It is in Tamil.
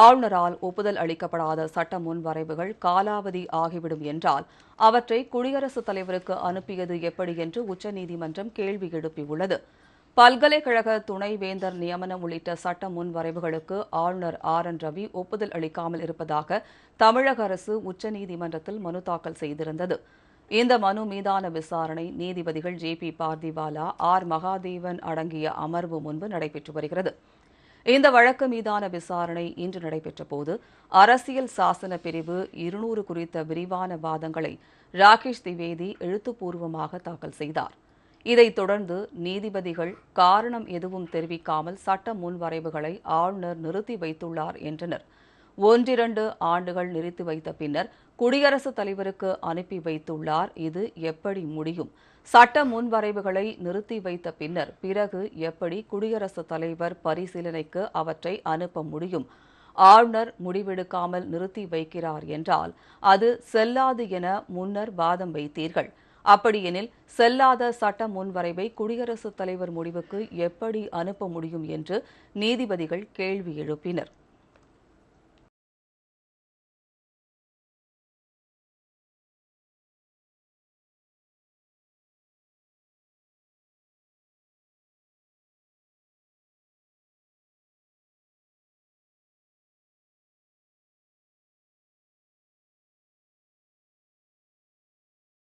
ஆளுநரால் ஒப்புதல் அளிக்கப்படாத சட்ட முன்வரைவுகள் காலாவதி ஆகிவிடும் என்றால் அவற்றை குடியரசுத் தலைவருக்கு அனுப்பியது எப்படி என்று உச்சநீதிமன்றம் கேள்வி எழுப்பியுள்ளது. பல்கலைக்கழக துணைவேந்தர் நியமனம் உள்ளிட்ட சட்ட முன்வரைவுகளுக்கு ஆளுநர் ஆர் என் ரவி ஒப்புதல் அளிக்காமல் இருப்பதாக தமிழக அரசு உச்சநீதிமன்றத்தில் மனு தாக்கல் செய்திருந்தது. இந்த மனு மீதான விசாரணை நீதிபதிகள் J B Pardiwala R Mahadevan அடங்கிய அமர்வு முன்பு நடைபெற்று வருகிறது. இந்த வழக்கு மீதான விசாரணை இன்று நடைபெற்ற போது அரசியல் சாசன பிரிவு இருநூறு குறித்த விரிவான வாதங்களை ராகேஷ் திவேதி எழுத்துப்பூர்வமாக தாக்கல் செய்தார். இதைத் தொடர்ந்து நீதிபதிகள் காரணம் எதுவும் தெரிவிக்காமல் சட்ட முன்வரைவுகளை ஆளுநர் நிறுத்தி வைத்துள்ளார் என்றனர். ஒன்றிரண்டு ஆண்டுகள் நிறுத்தி வைத்த பின்னர் குடியரசுத் தலைவருக்கு அனுப்பி வைத்துள்ளார். இது எப்படி முடியும்? சட்ட முன்வரைவுகளை நிறுத்தி வைத்த பின்னர் பிறகு எப்படி குடியரசுத் தலைவர் பரிசீலனைக்கு அவற்றை அனுப்ப முடியும்? ஆளுநர் முடிவெடுக்காமல் நிறுத்தி வைக்கிறார் என்றால் அது செல்லாது என முன்னர் வாதம் வைத்தீர்கள். அப்படியெனில் செல்லாத சட்ட முன்வரைவை குடியரசுத் தலைவர் முடிவுக்கு எப்படி அனுப்ப முடியும் என்று நீதிபதிகள் கேள்வி எழுப்பினர்.